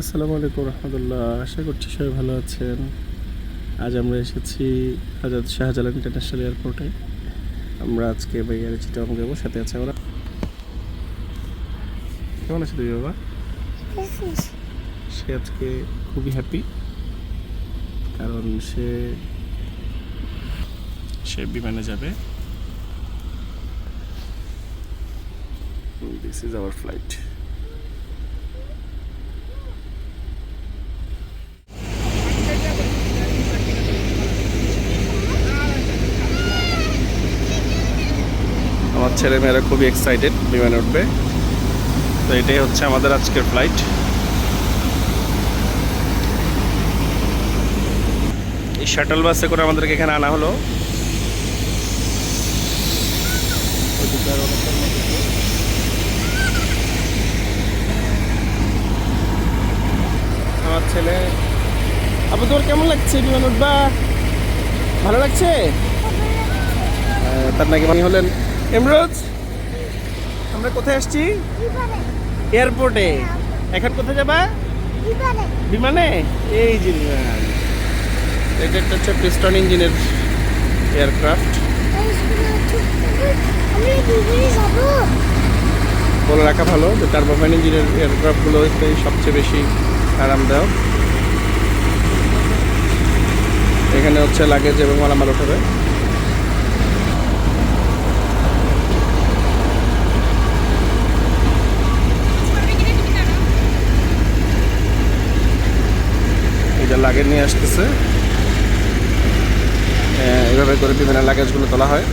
আসসালামু আলাইকুম রহমতুল্লাহ। আশা করছি সবাই ভালো আছেন। আজ আমরা এসেছি আজাদ শাহজালাল ইন্টারন্যাশনাল এয়ারপোর্টে। আমরা আজকে বাইরে চিটাং যাব, সাথে আছে আমরা। কেমন আছে তুই বাবা? সে আজকে খুবই হ্যাপি কারণ সে সে বিমানে যাবে। দিস ইজ আওয়ার ফ্লাইট আমার ছেলে মেয়েরা খুবই এক্সাইটেড বিমানে উঠবে। তো এটাই হচ্ছে আমাদের আজকের ফ্লাইট এই শাটল বাসে করে আমাদেরকে এখানে আনা হলো। আমার ছেলে। আপু তোর কেমন লাগছে বিমান উঠবা? ভালো লাগছে? তার নাকি মানে হলেন এমরোজ? আমরা কোথায় আসছি? এয়ারপোর্টে। এখন কোথায় যাবা? বিমানে। এই যে বিমান। এটা একটা হচ্ছে পিস্টন ইঞ্জিনের এয়ারক্রাফট বলে রাখা ভালো যে টার্বোফ্যান ইঞ্জিনের এয়ারক্রাফটগুলো সবচেয়ে বেশি আরামদায়ক। এখানে হচ্ছে লাগেজ এবং মালামাল উঠাবে লাগেজ নিয়ে আসতেছে। এভাবে করে বিভিন্ন লাগেজগুলো তোলা হয়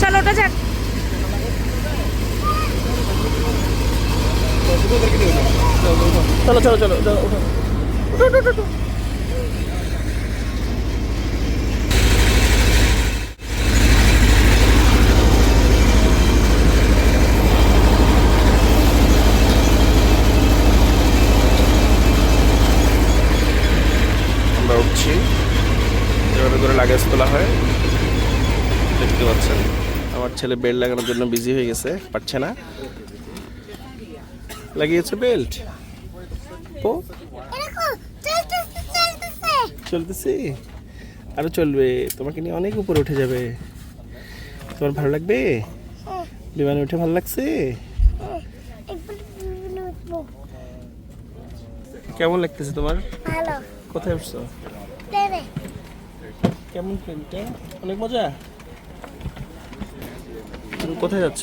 চলো ওটা যাক চলো চলো চলো চলো উঠো। উঠো, উঠো, উঠো, উঠো। আমরা উঠছি এভাবে করে লাগেজ তোলা হয় দেখতে পাচ্ছেন আমার ছেলে বেল্ট লাগানোর জন্য বিজি হয়ে গেছে পারছে না। লাগিয়েছে বেল্ট। ও চলতেছি। আরও চলবে। তোমাকে নিয়ে অনেক উপরে উঠে যাবে। তোমার ভালো লাগবে? বিমানে উঠে ভালো লাগছে? কেমন লাগতেছে তোমার? কোথায় উঠছো? কেমন প্লেনটা অনেক মজা? কোথায় যাচ্ছ?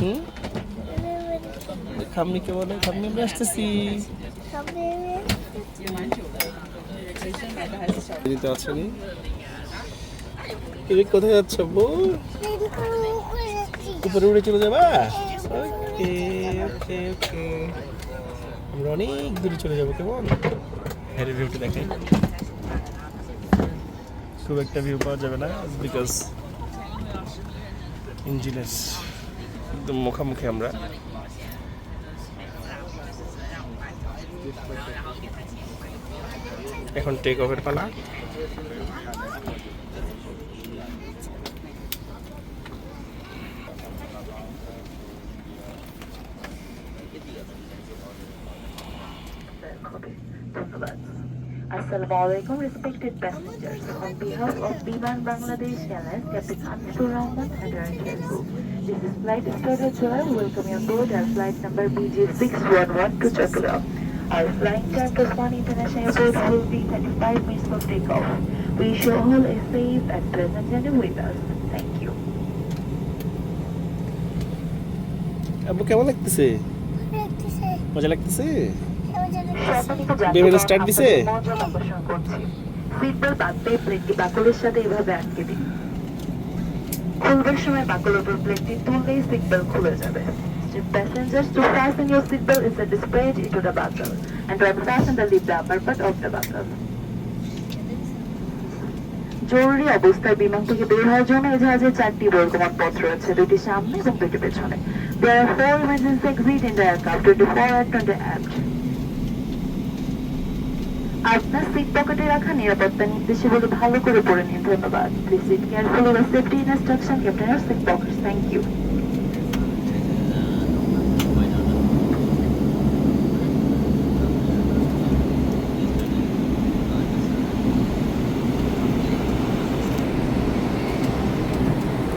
হুম? খামনিকে বলে? খামনি আমরা আসতেছি। আসেনি তুমি কোথায় যাচ্ছ বউ? উপরে উড়ে চলে যাবা? ওকে ওকে ওকে আমরা অনেক দূরে চলে যাব কেমন? হ্যারি ভিউটা দেখাই। খুব একটা ভিউ পাওয়া যাবে না বিকজ ইঞ্জিনের একদম মুখামুখি আমরা। এখন টেক অফের পালা। ধন্যবাদ। আসসালামু আলাইকুম respected passengers on behalf of Biman Bangladesh Airlines Captain Anshur Rahman and our entire group this is flight starter Joy welcome you on board our flight number BJ611 to Chattagam our flying time to Swan International Airport will be 35 minutes for takeoff we wish you all a safe and pleasant journey with us thank you আব্বু কেমন লাগতেছে রাখতেছে মজা লাগতেছে জরুরি অবস্থায় বিমান থেকে বের হওয়ার জন্য এই জাহাজে চারটি বর্তমান পত্র রয়েছে, দুটি সামনে এবং দুটি পেছনে। There are four emergency আপনার সিট পকেটে রাখা নিরাপত্তা নির্দেশাবলী ভালো করে পড়ে নিন ধন্যবাদ। প্লিজ সিট কেয়ারফুলি বা সেফটি ইনস্ট্রাকশন কেপ্টেন আর সিট পকেটস থ্যাংক ইউ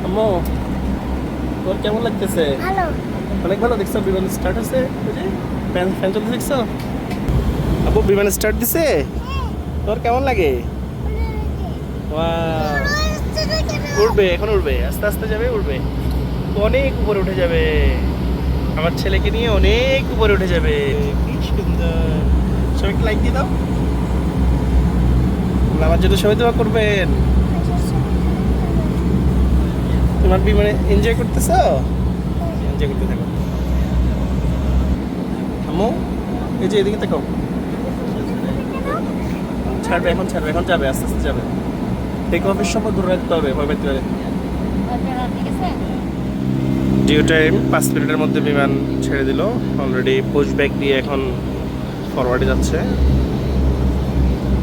আম্মু তোর কেমন লাগতেছে? ভালো। অনেক ভালো দেখছ বিমান স্টার্ট হচ্ছে ওই ফ্যান ফ্যান চলতে দেখছ? আপু বিমান স্টার্ট দিছে? তোর কেমন লাগে! উঠবে এখন উঠবে আস্তে আস্তে যাবে উঠবে অনেক উপরে উঠে যাবে। আমার ছেলেকে নিয়ে অনেক উপরে উঠে যাবে। কি সুন্দর। সবাই লাইক দিয়ে দাও। আমার জন্য সবাই দোয়া করবেন। তোমার বিমানে এনজয় করতেছো? এনজয় করতে থাকো। আম্মু এই যে এদিকে দেখো ছাড়বে, এখন ছাড়বে, এখন যাবে, আস্তে আস্তে যাবে। টেক অফের সময় দূরে রাখতে হবে, ভয় পেতে ডিউ টাইম পাঁচ মিনিটের মধ্যে বিমান ছেড়ে দিল। অলরেডি পুশ ব্যাক দিয়ে এখন ফরওয়ার্ডে যাচ্ছে।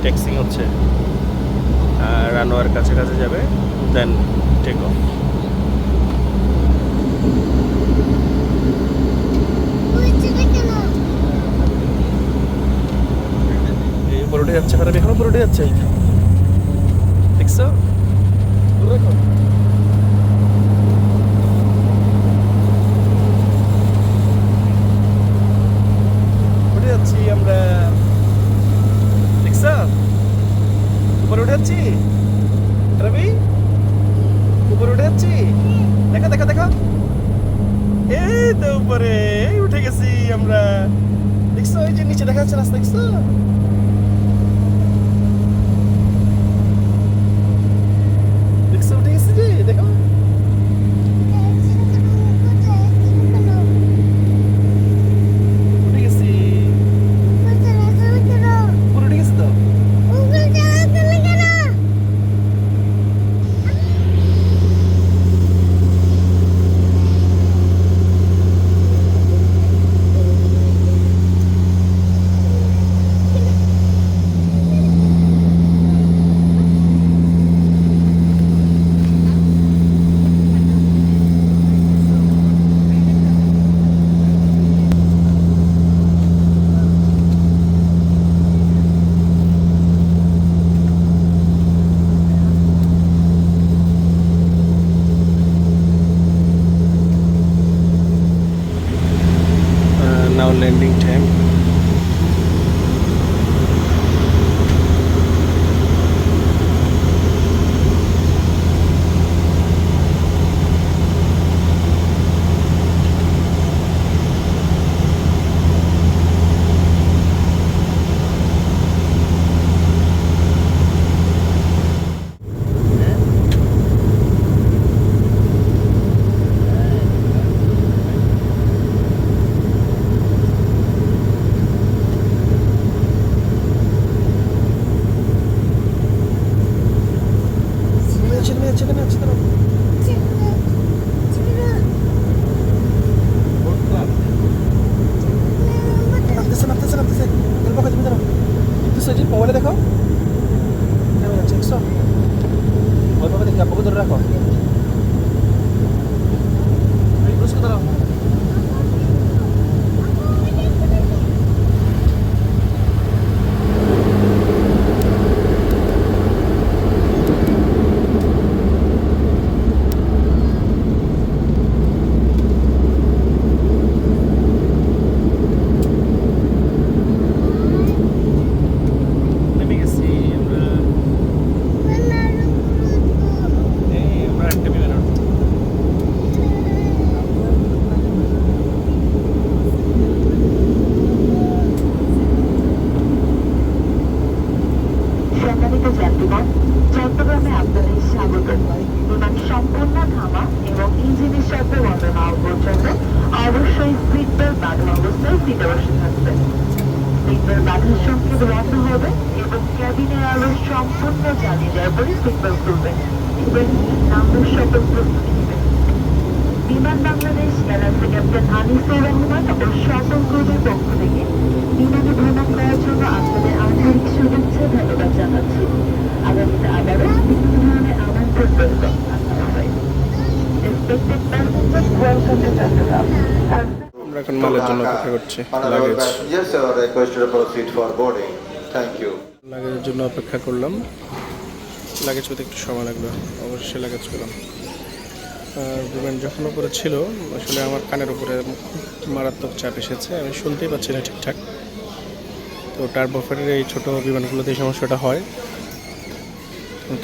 ট্যাক্সিং হচ্ছে। আর রানোয়ার কাছে কাছে যাবে দেন টেক অফ উঠে যাচ্ছে খারাপ এখনও উপরে যাচ্ছে। দেখছ। উঠে যাচ্ছি আমরা। দেখছ উপরে উঠে যাচ্ছি? রবি উপরে উঠে যাচ্ছি? দেখো এই উপরে উঠে গেছি আমরা। দেখছ এই যে নিচে দেখা যাচ্ছে রাস্তা দেখছ যাত্রীগণ চট্টগ্রামে আপনাদের স্বাগত বিমান সম্পূর্ণ থামা এবং ইঞ্জিনের শব্দ বন্ধ পর্যন্ত অবশ্যই সিট বেল্ট বাঁধা অবস্থায় সিটে বসে থাকবেন। সিগন্যাল বাধার সংকেত বন্ধ হবে এবং ক্যাবিনের আলো সম্পূর্ণ জ্বালিয়ে দেওয়ার পরে সিগন্যাল খুলবে এবার নাম্বার সকল প্রস্তুতি বিমান বাংলাদেশ এয়ারলাইন্সের ক্যাপ্টেন আনিসুর রহমান ও সকল ক্রুদের পক্ষ থেকে ভ্রমণ করার জন্য আপনাদের আন্তরিক শুভেচ্ছা ধন্যবাদ জানাচ্ছি আগামীতে আবারও বিভিন্ন ধরনের আমন্ত্রণ অপেক্ষা. লাগেজের জন্য অপেক্ষা করলাম। লাগেজ পেতে একটু সময় লাগল অবশ্যই লাগেজ পেলাম। যখন উপরে ছিল, আসলে আমার কানের উপরে মারাত্মক চাপ এসেছে, আমি শুনতেই পাচ্ছি না ঠিকঠাক। তো টার্বোফারের এই ছোটো বিমানগুলোতে এই সমস্যাটা হয়।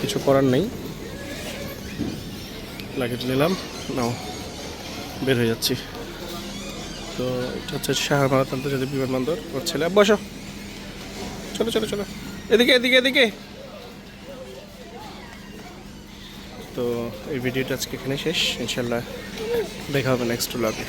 কিছু করার নেই। লাগেজ নিলাম। নাও, বের হয়ে যাচ্ছি। তো এটা হচ্ছে শাহমারাত আন্তর্জাতিক বিমানবন্দর। ওর ছেলে বসো চলো চলো চলো। এদিকে এদিকে এদিকে। তো এই ভিডিওটা আজকে এখানে শেষ। ইনশাল্লাহ দেখা হবে নেক্সট ব্লগে